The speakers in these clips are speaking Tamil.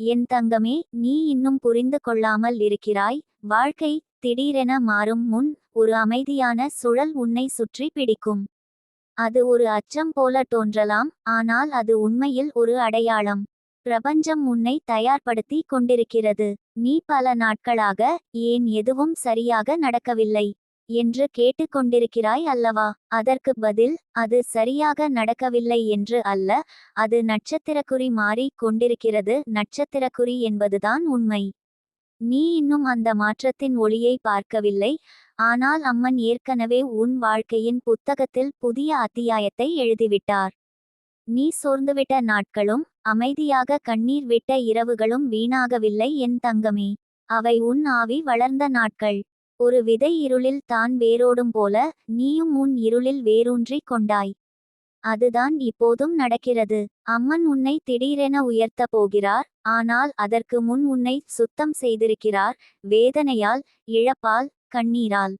என் தங்கமே நீ இன்னும் புரிந்து கொள்ளாமல் இருக்கிறாய். வாழ்க்கை திடீரென மாறும் முன் ஒரு அமைதியான சுழல் உன்னை சுற்றி பிடிக்கும். அது ஒரு அச்சம் போல தோன்றலாம் ஆனால் அது உண்மையில் ஒரு அடையாளம். பிரபஞ்சம் உன்னை தயார்படுத்தி கொண்டிருக்கிறது. நீ பல நாட்களாக ஏன் எதுவும் சரியாக நடக்கவில்லை. என்று கேட்டுக்கொண்டிருக்கிறாய் அல்லவா? அதற்கு பதில் அது சரியாக நடக்கவில்லை என்று அல்ல அது நட்சத்திரக்குறி மாறிக் கொண்டிருக்கிறது நட்சத்திரக்குறி என்பதுதான் உண்மை. நீ இன்னும் அந்த மாற்றத்தின் ஒளியை பார்க்கவில்லை ஆனால் அம்மன் ஏற்கனவே உன் வாழ்க்கையின் புத்தகத்தில் புதிய அத்தியாயத்தை எழுதிவிட்டார். நீ சோர்ந்துவிட்ட நாட்களும் அமைதியாக கண்ணீர் விட்ட இரவுகளும் வீணாகவில்லை என் தங்கமே. அவை உன் ஆவி வளர்ந்த நாட்கள். ஒரு விதை இருளில் தான் வேரோடும் போல நீயும் உன் இருளில் வேரூன்றிக் கொண்டாய். அதுதான் இப்போதும் நடக்கிறது. அம்மன் உன்னை திடீரென உயர்த்த போகிறார் ஆனால் அதற்கு முன் உன்னை சுத்தம் செய்திருக்கிறார் வேதனையால் இழப்பால் கண்ணீரால்.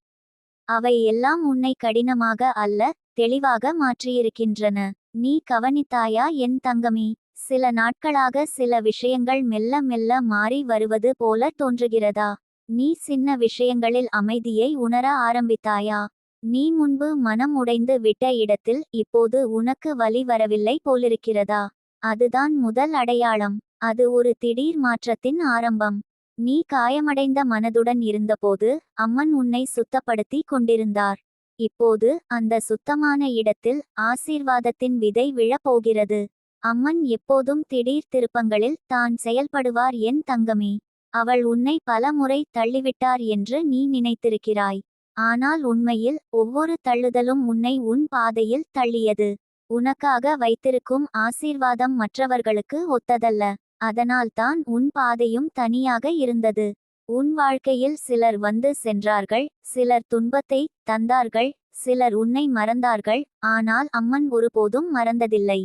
அவை எல்லாம் உன்னை கடினமாக அல்ல தெளிவாக மாற்றியிருக்கின்றன. நீ கவனித்தாயா என் தங்கமே? சில நாட்களாக சில விஷயங்கள் மெல்ல மெல்ல மாறி வருவது போல தோன்றுகிறதா? நீ சின்ன விஷயங்களில் அமைதியை உணர ஆரம்பித்தாயா? நீ முன்பு மனம் உடைந்து விட்ட இடத்தில் இப்போது உனக்கு வலி வரவில்லை போலிருக்கிறதா? அதுதான் முதல் அடையாளம். அது ஒரு திடீர் மாற்றத்தின் ஆரம்பம். நீ காயமடைந்த மனதுடன் இருந்தபோது அம்மன் உன்னை சுத்தப்படுத்தி கொண்டிருந்தார். இப்போது அந்த சுத்தமான இடத்தில் ஆசீர்வாதத்தின் விதை விழப்போகிறது. அம்மன் எப்போதும் திடீர் திருப்பங்களில் தான் செயல்படுவார் என் தங்கமே. அவள் உன்னை பல முறை தள்ளிவிட்டார் என்று நீ நினைத்திருக்கிறாய். ஆனால் உண்மையில் ஒவ்வொரு தள்ளுதலும் உன்னை உன் பாதையில் தள்ளியது. உனக்காக வைத்திருக்கும் ஆசீர்வாதம் மற்றவர்களுக்கு ஒத்ததல்ல. அதனால்தான் உன் பாதையும் தனியாக இருந்தது. உன் வாழ்க்கையில் சிலர் வந்து சென்றார்கள் சிலர் துன்பத்தை தந்தார்கள் சிலர் உன்னை மறந்தார்கள் ஆனால் அம்மன் ஒருபோதும் மறந்ததில்லை.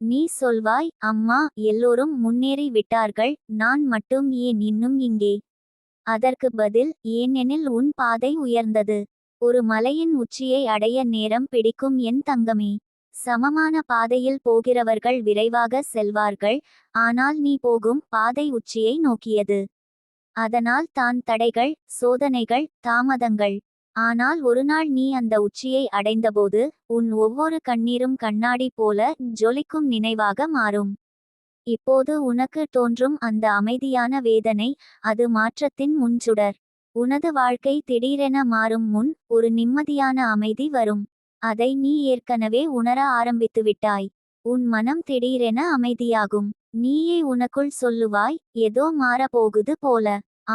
நீ சொல்வாய் அம்மா எல்லோரும் முன்னேறி விட்டார்கள் நான் மட்டும் ஏன் இன்னும் இங்கே? அதற்கு பதில் ஏனெனில் உன் பாதை உயர்ந்தது. ஒரு மலையின் உச்சியை அடைய நேரம் பிடிக்கும் என் தங்கமே. சமமான பாதையில் போகிறவர்கள் விரைவாக செல்வார்கள் ஆனால் நீ போகும் பாதை உச்சியை நோக்கியது. அதனால் தான் தடைகள் சோதனைகள் தாமதங்கள். ஆனால் ஒருநாள் நீ அந்த உச்சியை அடைந்தபோது உன் ஒவ்வொரு கண்ணீரும் கண்ணாடி போல ஜொலிக்கும் நினைவாக மாறும். இப்போது உனக்கு தோன்றும் அந்த அமைதியான வேதனை அது மாற்றத்தின் முன்சுடர். உனது வாழ்க்கை திடீரென மாறும் முன் ஒரு நிம்மதியான அமைதி வரும். அதை நீ ஏற்கனவே உணர ஆரம்பித்து விட்டாய் உன் மனம் திடீரென அமைதியாகும். நீயே உனக்குள் சொல்லுவாய் ஏதோ மாறப்போகுது போல.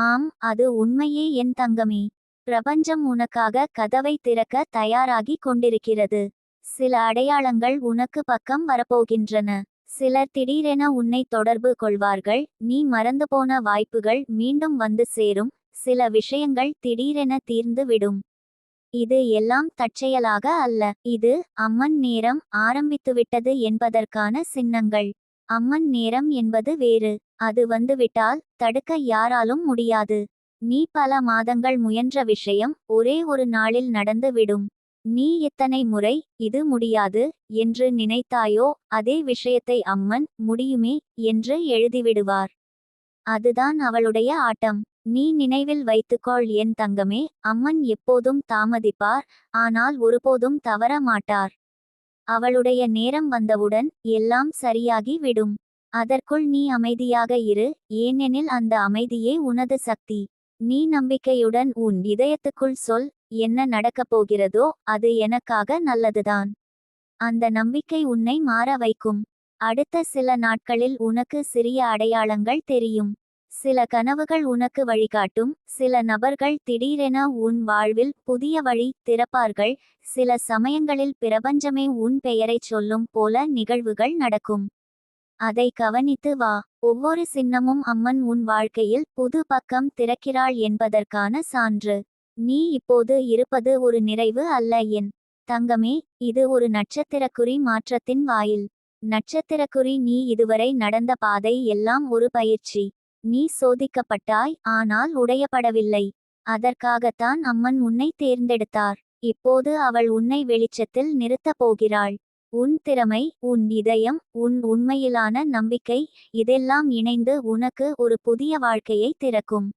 ஆம் அது உண்மையே என் தங்கமே. பிரபஞ்சம் உனக்காக கதவை திறக்க தயாராகி கொண்டிருக்கிறது. சில அடையாளங்கள் உனக்கு பக்கம் வரப்போகின்றன. சிலர் திடீரென உன்னை தொடர்பு கொள்வார்கள். நீ மறந்து போன வாய்ப்புகள் மீண்டும் வந்து சேரும். சில விஷயங்கள் திடீரென தீர்ந்து விடும். இது எல்லாம் தற்செயலாக அல்ல. இது அம்மன் நேரம் ஆரம்பித்துவிட்டது என்பதற்கான சின்னங்கள். அம்மன் நேரம் என்பது வேறு. அது வந்துவிட்டால் தடுக்க யாராலும் முடியாது. நீ பல மாதங்கள் முயன்ற விஷயம் ஒரே ஒரு நாளில் நடந்து விடும். நீ எத்தனை முறை இது முடியாது என்று நினைத்தாயோ அதே விஷயத்தை அம்மன் முடியுமே என்று எழுதிவிடுவார். அதுதான் அவளுடைய ஆட்டம். நீ நினைவில் வைத்துக்கொள் என் தங்கமே அம்மன் எப்போதும் தாமதிப்பார் ஆனால் ஒருபோதும் தவற மாட்டார். அவளுடைய நேரம் வந்தவுடன் எல்லாம் சரியாகி விடும். அதற்குள் நீ அமைதியாக இரு ஏனெனில் அந்த அமைதியே உனது சக்தி. நீ நம்பிக்கையுடன் உன் இதயத்துக்குள் சொல் என்ன நடக்கப் போகிறதோ அது எனக்காக நல்லதுதான். அந்த நம்பிக்கை உன்னை மாற வைக்கும். அடுத்த சில நாட்களில் உனக்கு சிறிய அடையாளங்கள் தெரியும். சில கனவுகள் உனக்கு வழிகாட்டும். சில நபர்கள் திடீரென உன் வாழ்வில் புதிய வழி திறப்பார்கள். சில சமயங்களில் பிரபஞ்சமே உன் பெயரைச் சொல்லும் போல நிகழ்வுகள் நடக்கும். அதை கவனித்து வா. ஒவ்வொரு சின்னமும் அம்மன் உன் வாழ்க்கையில் புது பக்கம் திறக்கிறாள் என்பதற்கான சான்று. நீ இப்போது இருப்பது ஒரு நிறைவு அல்ல என் தங்கமே இது ஒரு நட்சத்திரக்குறி மாற்றத்தின் வாயில். நட்சத்திரக்குறி நீ இதுவரை நடந்த பாதை எல்லாம் ஒரு பயிற்சி. நீ சோதிக்கப்பட்டாய் ஆனால் உடையப்படவில்லை. அதற்காகத்தான் அம்மன் உன்னை தேர்ந்தெடுத்தார். இப்போது அவள் உன்னை வெளிச்சத்தில் நிறுத்தப் போகிறாள். உன் திறமை உன் இதயம் உன் உண்மையிலான நம்பிக்கை இதெல்லாம் இணைந்து உனக்கு ஒரு புதிய வாழ்க்கையை திறக்கும்.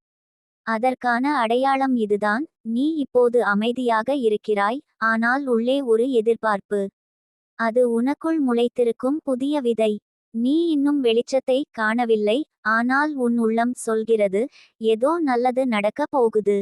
அதற்கான அடையாளம் இதுதான். நீ இப்போது அமைதியாக இருக்கிறாய் ஆனால் உள்ளே ஒரு எதிர்பார்ப்பு. அது உனக்குள் முளைத்திருக்கும் புதிய விதை. நீ இன்னும் வெளிச்சத்தை காணவில்லை ஆனால் உன் உள்ளம் சொல்கிறது ஏதோ நல்லது நடக்கப் போகுது.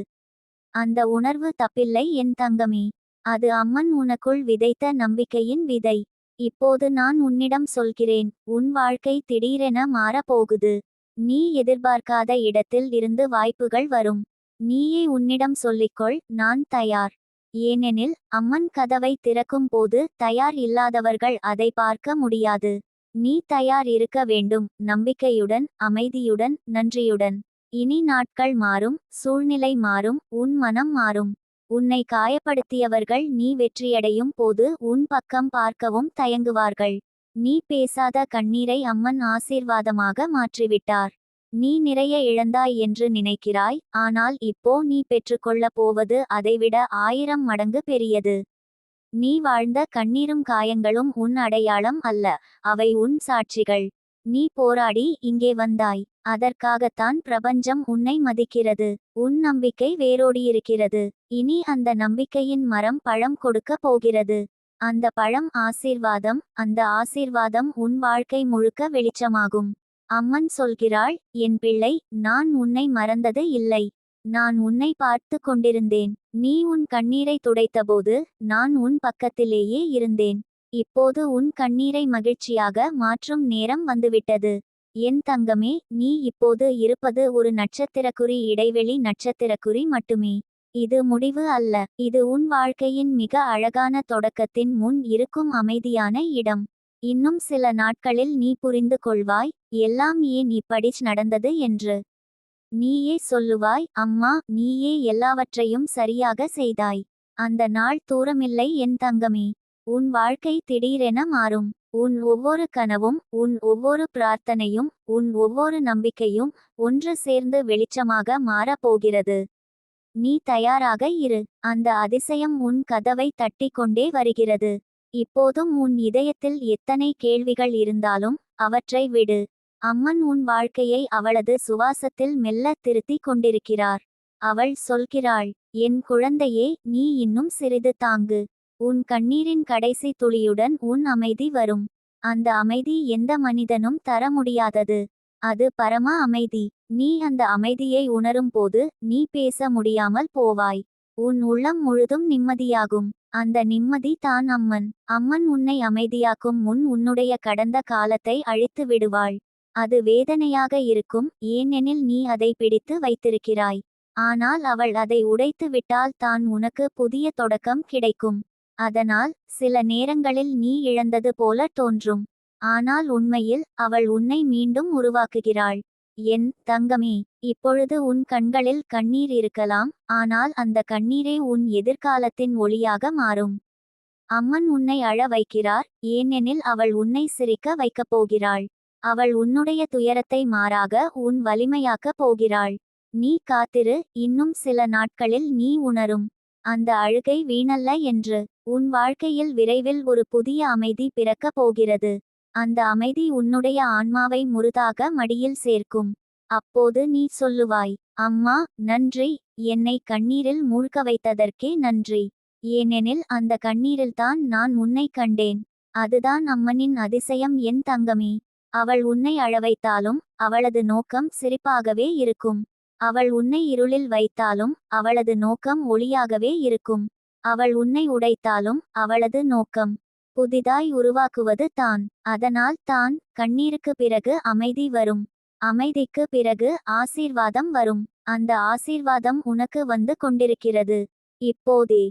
அந்த உணர்வு தப்பில்லை என் தங்கமே. அது அம்மன் உனக்குள் விதைத்த நம்பிக்கையின் விதை. இப்போது நான் உன்னிடம் சொல்கிறேன் உன் வாழ்க்கை திடீரென மாறப் போகுது நீ எதிர்பார்க்காத இடத்தில் இருந்து வாய்ப்புகள் வரும். நீயே உன்னிடம் சொல்லிக்கொள் நான் தயார். ஏனெனில் அம்மன் கதவை திறக்கும் போது தயார் இல்லாதவர்கள் அதை பார்க்க முடியாது. நீ தயார் இருக்க வேண்டும் நம்பிக்கையுடன் அமைதியுடன் நன்றியுடன். இனி நாட்கள் மாறும் சூழ்நிலை மாறும் உன் மனம் மாறும். உன்னை காயப்படுத்தியவர்கள் நீ வெற்றியடையும் போது உன் பக்கம் பார்க்கவும் தயங்குவார்கள். நீ பேசாத கண்ணீரை அம்மன் ஆசீர்வாதமாக மாற்றிவிட்டார். நீ நிறைய இழந்தாய் என்று நினைக்கிறாய் ஆனால் இப்போ நீ பெற்றுக்கொள்ளப் போவது அதைவிட ஆயிரம் மடங்கு பெரியது. நீ வாழ்ந்த கண்ணீரும் காயங்களும் உன் அடையாளம் அல்ல அவை உன் சாட்சிகள். நீ போராடி இங்கே வந்தாய். அதற்காகத்தான் பிரபஞ்சம் உன்னை மதிக்கிறது. உன் நம்பிக்கை வேரோடியிருக்கிறது. இனி அந்த நம்பிக்கையின் மரம் பழம் கொடுக்க போகிறது. அந்த பழம் ஆசீர்வாதம் அந்த ஆசீர்வாதம் உன் வாழ்க்கை முழுக்க வெளிச்சமாகும். அம்மன் சொல்கிறாள் என் பிள்ளை நான் உன்னை மறந்தது இல்லை. நான் உன்னை பார்த்து கொண்டிருந்தேன். நீ உன் கண்ணீரை துடைத்தபோது நான் உன் பக்கத்திலேயே இருந்தேன். இப்போது உன் கண்ணீரை மகிழ்ச்சியாக மாற்றும் நேரம் வந்துவிட்டது. என் தங்கமே நீ இப்போது இருப்பது ஒரு நட்சத்திரக்குறி இடைவெளி நட்சத்திரக்குறி மட்டுமே. இது முடிவு அல்ல. இது உன் வாழ்க்கையின் மிக அழகான தொடக்கத்தின் முன் இருக்கும் அமைதியான இடம். இன்னும் சில நாட்களில் நீ புரிந்து கொள்வாய் எல்லாம் ஏன் இப்படி நடந்தது என்று. நீயே சொல்லுவாய் அம்மா நீயே எல்லாவற்றையும் சரியாக செய்தாய். அந்த நாள் தூரமில்லை என் தங்கமே. உன் வாழ்க்கை திடீரென மாறும். உன் ஒவ்வொரு கனவும் உன் ஒவ்வொரு பிரார்த்தனையும் உன் ஒவ்வொரு நம்பிக்கையும் ஒன்று சேர்ந்து வெளிச்சமாக மாறப் போகிறது. நீ தயாராக இரு. அந்த அதிசயம் உன் கதவை தட்டி கொண்டே வருகிறது. இப்போதும் உன் இதயத்தில் எத்தனை கேள்விகள் இருந்தாலும் அவற்றை விடு. அம்மன் உன் வாழ்க்கையை அவளது சுவாசத்தில் மெல்ல திருத்தி கொண்டிருக்கிறார். அவள் சொல்கிறாள் என் குழந்தையே நீ இன்னும் சிறிது தாங்கு. உன் கண்ணீரின் கடைசி துளியுடன் உன் அமைதி வரும். அந்த அமைதி எந்த மனிதனும் தர முடியாதது. அது பரம அமைதி. நீ அந்த அமைதியை உணரும் போது நீ பேச முடியாமல் போவாய். உன் உள்ளம் முழுதும் நிம்மதியாகும். அந்த நிம்மதி தான் அம்மன். அம்மன் உன்னை அமைதியாக்கும் முன் உன்னுடைய கடந்த காலத்தை அழித்து விடுவாள். அது வேதனையாக இருக்கும் ஏனெனில் நீ அதை பிடித்து வைத்திருக்கிறாய். ஆனால் அவள் அதை உடைத்து விட்டால் தான் உனக்கு புதிய தொடக்கம் கிடைக்கும். அதனால் சில நேரங்களில் நீ இழந்தது போல தோன்றும். ஆனால் உண்மையில் அவள் உன்னை மீண்டும் உருவாக்குகிறாள். என் தங்கமே இப்பொழுது உன் கண்களில் கண்ணீர் இருக்கலாம் ஆனால் அந்த கண்ணீரே உன் எதிர்காலத்தின் ஒளியாக மாறும். அம்மன் உன்னை அழ வைக்கிறார் ஏனெனில் அவள் உன்னை சிரிக்க வைக்கப் போகிறாள். அவள் உன்னுடைய துயரத்தை மாறாக உன் வலிமையாக்கப் போகிறாள். நீ காத்திரு இன்னும் சில நாட்களில் நீ உணரும். அந்த அழுகை வீணல்ல என்று. உன் வாழ்க்கையில் விரைவில் ஒரு புதிய அமைதி பிறக்கப் போகிறது. அந்த அமைதி உன்னுடைய ஆன்மாவை முருதாக மடியில் சேர்க்கும். அப்போது நீ சொல்லுவாய் அம்மா நன்றி. என்னை கண்ணீரில் மூழ்க வைத்ததற்கே நன்றி. ஏனெனில் அந்த கண்ணீரில்தான் நான் உன்னை கண்டேன். அதுதான் அம்மனின் அதிசயம் என் தங்கமே. அவள் உன்னை அழவைத்தாலும் அவளது நோக்கம் சிரிப்பாகவே இருக்கும். அவள் உன்னை இருளில் வைத்தாலும் அவளது நோக்கம் ஒளியாகவே இருக்கும். அவள் உன்னை உடைத்தாலும் அவளது நோக்கம் புதிதாய் உருவாக்குவது தான். அதனால் தான் கண்ணீருக்கு பிறகு அமைதி வரும். அமைதிக்கு பிறகு ஆசீர்வாதம் வரும். அந்த ஆசீர்வாதம் உனக்கு வந்து கொண்டிருக்கிறது. இப்போதே